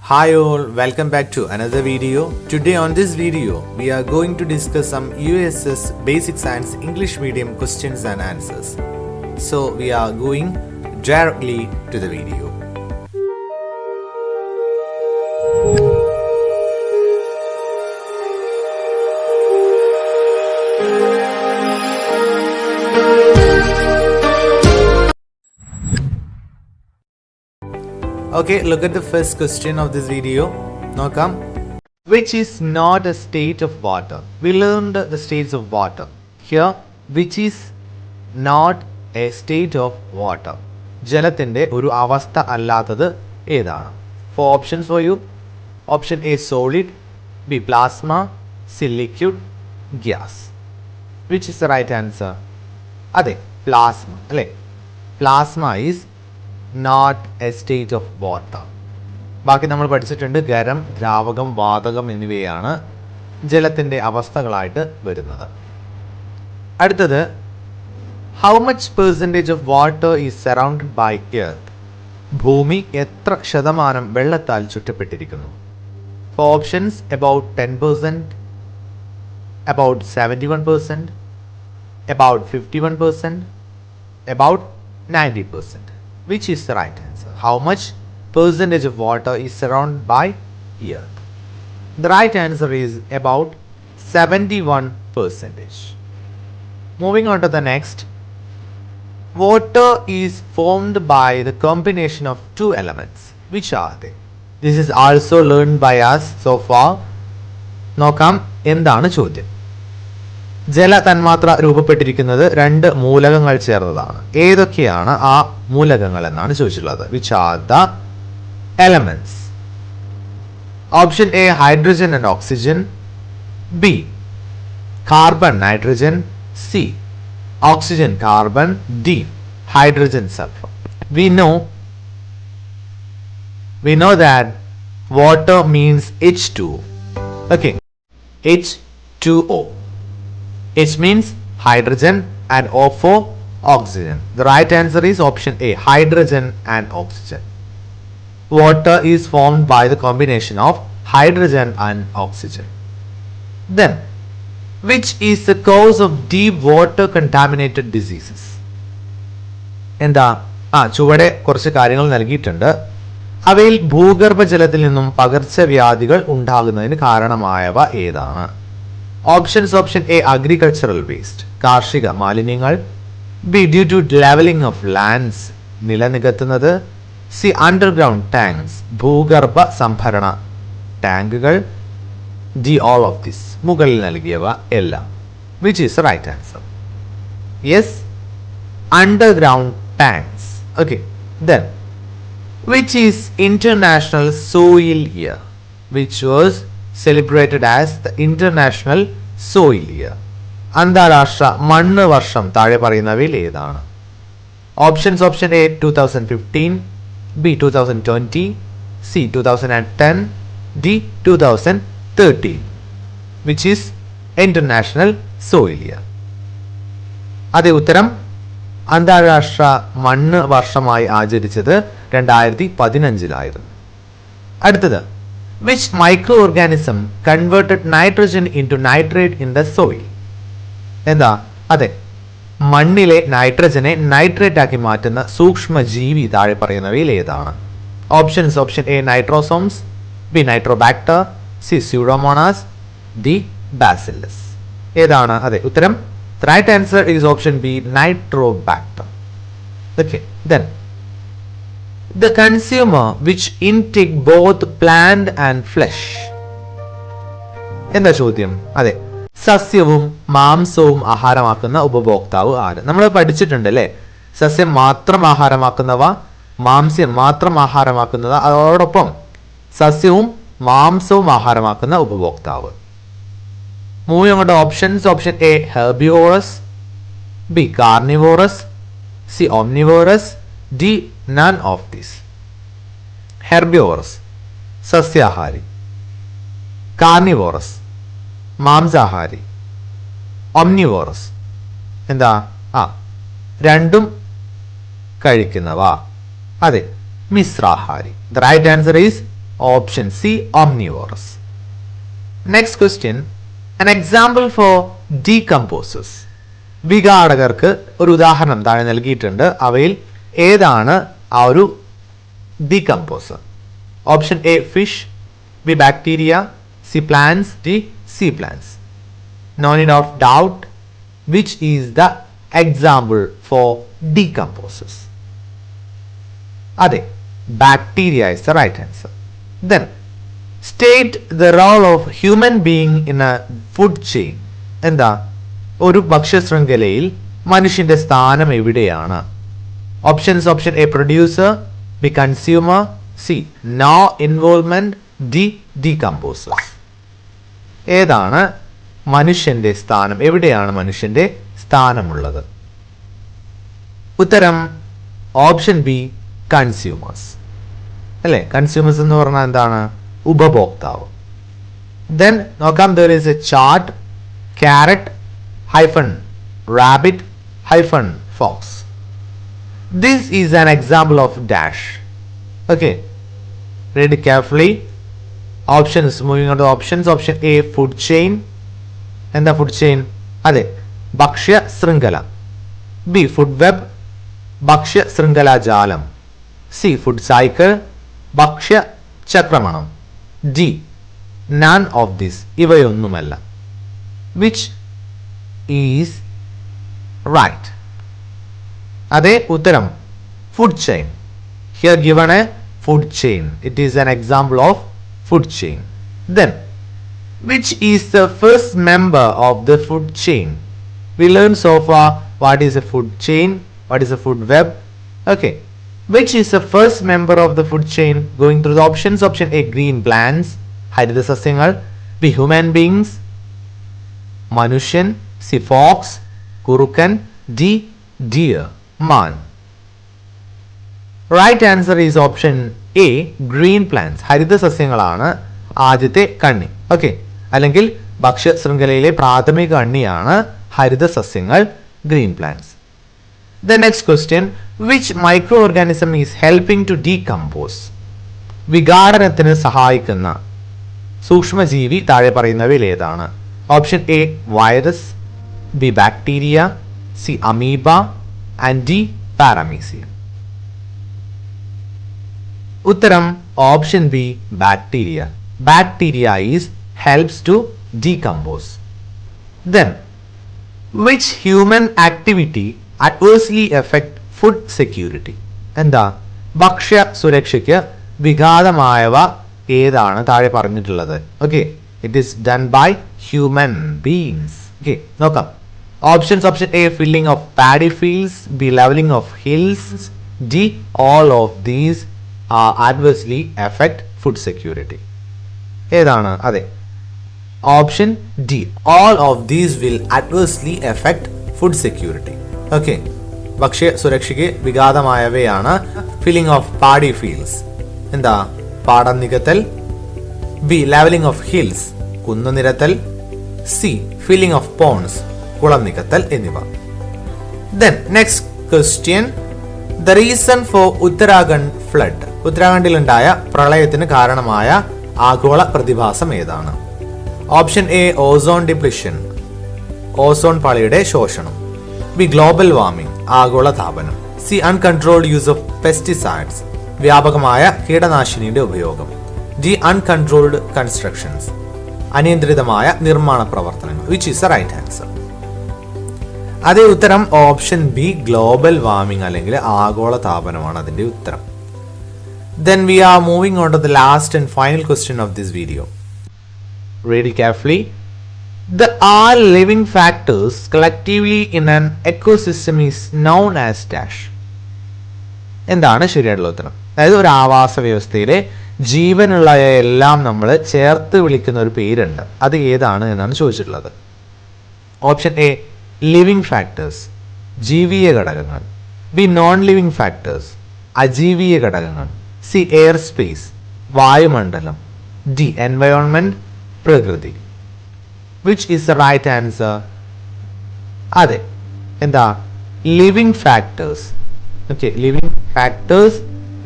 Hi all, welcome back to another video. Today on this video, we are going to discuss some USS Basic Science English Medium questions and answers. So we are going directly to the video. Okay, look at the first question of this video. നോക്കാം Which is not a state of water? We learned the states of water. Here, which is not a state of water? ജലത്തിന്റെ ഒരു അവസ്ഥ അല്ലാത്തത് ഏതാണ് four options for you option A solid B plasma C liquid gas which is the right answer അതെ plasma അല്ലേ plasma is not a state of water ബാക്കി നമ്മൾ പഠിച്ചിട്ടുണ്ട് ഗരം ദ്രാവകം വാതകം എന്നിവയാണ് ജലത്തിന്റെ അവസ്ഥകളായിട്ട് വരുന്നത്. അടുത്തത് how much percentage of water is surrounded by earth ഭൂമി എത്ര ശതമാനം വെള്ളത്താൽ ചുറ്റപ്പെട്ടിരിക്കുന്നു? Options about ten percent about seventy one percent about 51%, about 90%. Which is the right answer? How much percentage of water is surrounded by earth? The right answer is about 71 percentage. Moving on to the next. Water is formed by the combination of two elements. Which are they? This is also learned by us so far. നോക്കാം എന്താണ് ചോദ്യം ജല തന്മാത്ര രൂപപ്പെട്ടിരിക്കുന്നത് രണ്ട് മൂലകങ്ങൾ ചേർന്നതാണ്. ഏതൊക്കെയാണ് ആ മൂലകങ്ങൾ എന്നാണ് ചോദിച്ചിട്ടുള്ളത്. Which are the elements option A hydrogen and oxygen B carbon nitrogen C oxygen carbon D hydrogen sulphur we know we know that water means H2O. Okay, H2O. H means hydrogen and O for oxygen. The right answer is option A hydrogen and oxygen. Water is formed by the combination of hydrogen and oxygen. Then, which is the cause of deep water contaminated diseases? എന്താ ആ ചുവടെ കുറച്ച് കാര്യങ്ങൾ നൽകിയിട്ടുണ്ട് അവയിൽ ഭൂഗർഭജലത്തിൽ നിന്നും പകർച്ചവ്യാധികൾ ഉണ്ടാകുന്നതിന് കാരണമായവ ഏതാണ് options option A agricultural waste കാർഷിക മാലിന്യങ്ങൾ. B due to levelling of lands നിലനികത്തുന്നത്. C underground tanks ഭൂഗർഭ സംഭരണ ടാങ്കുകൾ ഡി ഓൾ ഓഫ് ദിസ് മുകളിൽ നൽകിയവ എല്ലാം. Which is right answer yes underground tanks. Okay, then which is International Soil Year, which was celebrated as the International Year. അന്താരാഷ്ട്ര മണ്ണ് വർഷം താഴെ പറയുന്നവയിൽ ഏതാണ്? Options option A two thousand fifteen B two thousand twenty C two thousand and ten D two thousand thirteen which is international soil year അതേ ഉത്തരം അന്താരാഷ്ട്ര മണ്ണ് വർഷമായി ആചരിച്ചത് രണ്ടായിരത്തി പതിനഞ്ചിലായിരുന്നു. അടുത്തത് which microorganism converted nitrogen into nitrate in the soil. എന്താ? അതെ. മണ്ണിലെ നൈട്രജനെ നൈട്രേറ്റ് ആക്കി മാറ്റുന്ന സൂക്ഷ്മജീവി താഴെ പറയുന്നവയിൽ ഏതാണ്? Options option A nitrosomes B nitrobacter C pseudomonas D bacillus ഏതാണ്? അതെ ഉത്തരം. Right answer is option B nitrobacter okay then the consumer which intake both plant and flesh. എന്താ ചോദ്യം? അതെ. സസ്യവും മാംസവും ആഹാരമാക്കുന്ന ഉപഭോക്താവ് ആര്? നമ്മൾ പഠിച്ചിട്ടുണ്ട് അല്ലേ? സസ്യം മാത്രം ആഹാരമാക്കുന്നവ മാംസ്യം മാത്രം ആഹാരമാക്കുന്നത് അതോടൊപ്പം സസ്യവും മാംസവും ആഹാരമാക്കുന്ന ഉപഭോക്താവ്. മൂന്ന് അങ്ങോട്ട് options option A herbivorous B carnivorous C omnivorous D none of these herbivorous സസ്യാഹാരി carnivorous മാംസാഹാരി ഒംനിവോറസ് എന്താ? ആ. രണ്ടും കഴിക്കുന്നവ. അതെ. മിശ്രാഹാരി. The right answer is option C omnivorous next question an example for decomposers വിഘാടകർക്ക് ഒരു ഉദാഹരണം താഴെ നൽകിയിട്ടുണ്ട്. അവയിൽ ഏതാണ് ആ ഒരു decomposer option A fish B bacteria C plants D C plants none in of doubt which is the example for decomposers അതെ bacteria is the right answer then state the role of human being in a food chain എന്താ? ഒരു ഭക്ഷ്യശൃംഖലയിൽ മനുഷ്യന്റെ സ്ഥാനം എവിടെയാണ്? Options option A producer B consumer C no involvement D decomposers ഏതാണ് മനുഷ്യന്റെ സ്ഥാനം? എവിടെയാണ് മനുഷ്യന്റെ സ്ഥാനമുള്ളത്? ഉത്തരം ഓപ്ഷൻ ബി കൺസ്യൂമേഴ്സ് അല്ലേ? കൺസ്യൂമേഴ്സ് എന്ന് പറഞ്ഞാൽ എന്താണ്? ഉപഭോക്താവ്. ദെൻ നോക്കാം there is a chart carrot hyphen rabbit hyphen fox this is an example of dash okay read carefully options moving on options option A food chain എന്താ food chain അതെ ഭക്ഷ്യ ശൃംഖല. ബി ഫുഡ് വെബ് ഭക്ഷ്യ ശൃംഖലാജാലം C food cycle ഭക്ഷ്യ ചക്രമണം. D none of this ഇവയൊന്നുമല്ല. Which is right അതെ ഉത്തരം food chain here given a food chain it is an example of food chain then which is the first member of the food chain we learned so far what is a food chain what is a food web okay which is the first member of the food chain going through the options option a green plants ഹരിത സസ്യങ്ങൾ B human beings മനുഷ്യൻ C Fox കുറുക്കൻ D dear man right answer is option A green plants ഹരിത സസ്യങ്ങളാണ് ആദ്യത്തെ കണ്ണി. Okay അല്ലെങ്കിൽ ഭക്ഷ്യ ശൃംഖലയിലെ പ്രാഥമിക കണ്ണിയാണ് ഹരിത സസ്യങ്ങൾ green plants the next question which micro organism is helping to decompose വിഘാടനത്തിന് സഹായിക്കുന്ന സൂക്ഷ്മജീവി താഴെ പറയുന്നവയിൽ ഏതാണ്? Option A virus B bacteria C amoeba and D paramecium ഉത്തരം option B bacteria. Bacteria is helps to decompose. Then which human activity adversely effect food security എന്താ? ഭക്ഷ്യ സുരക്ഷയ്ക്ക് വിഘാതമായവ ഏതാണ് താഴെ പറഞ്ഞിട്ടുള്ളത്? Okay it is done by human beings okay നോക്കാം. Options option A filling of paddy fields B levelling of hills D all of these adversely effect food security ഏതാണ്? അതെ. Option D all of these will adversely effect food security okay ഭക്ഷ്യ സുരക്ഷയ്ക്ക് വിഘാതമായവയാണ് filling of paddy fields എന്താ? പാടം നികത്തൽ B levelling of hills കുന്നുനിരത്തൽ C filling of ponds കുളം നികത്തൽ എന്നിവ. Then next question the reason for Uttarakhand flood ഉത്തരാഖണ്ഡിലുണ്ടായ പ്രളയത്തിന് കാരണമായ ആഗോള പ്രതിഭാസം ഏതാണ്? Option A ozone depletion ozone പാളിയുടെ ശോഷണം. ബി ഗ്ലോബൽ വാർമിംഗ് ആഗോള താപനം. C uncontrolled use of pesticides വ്യാപകമായ കീടനാശിനിയുടെ ഉപയോഗം. ഡി അൺകൺട്രോൾഡ് കൺസ്ട്രക്ഷൻസ് അനിയന്ത്രിതമായ നിർമ്മാണ പ്രവർത്തനങ്ങൾ. Which is the right answer അതേ ഉത്തരം ഓപ്ഷൻ ബി ഗ്ലോബൽ വാർമിംഗ് അല്ലെങ്കിൽ ആഗോള താപനമാണ് അതിന്റെ ഉത്തരം. Then we are moving on to the last and final question of this video read it the The living factors collectively in an ecosystem is is as dash. എന്താണ് ശരിയായിട്ടുള്ള ഉത്തരം? അതായത് ഒരു ആവാസ വ്യവസ്ഥയിലെ ജീവനുള്ള എല്ലാം നമ്മൾ ചേർത്ത് വിളിക്കുന്ന ഒരു പേരുണ്ട്. അത് ഏതാണ് എന്നാണ് ചോദിച്ചിട്ടുള്ളത്. ഓപ്ഷൻ എ ലിവിങ് ഫാക്ടേഴ്സ് ജീവീയ ഘടകങ്ങൾ. ബി നോൺ ലിവിങ് ഫാക്ടേഴ്സ് അജീവീയ ഘടകങ്ങൾ. സി എയർ സ്പേസ് വായുമണ്ഡലം. ഡി എൻവയോൺമെന്റ് പ്രകൃതി. Which is the right answer അതെ എന്താ? Living factors okay living factors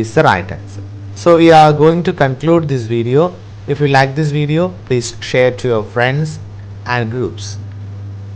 is the right answer So we are going to conclude this video. If you like this video, please share to your friends and groups.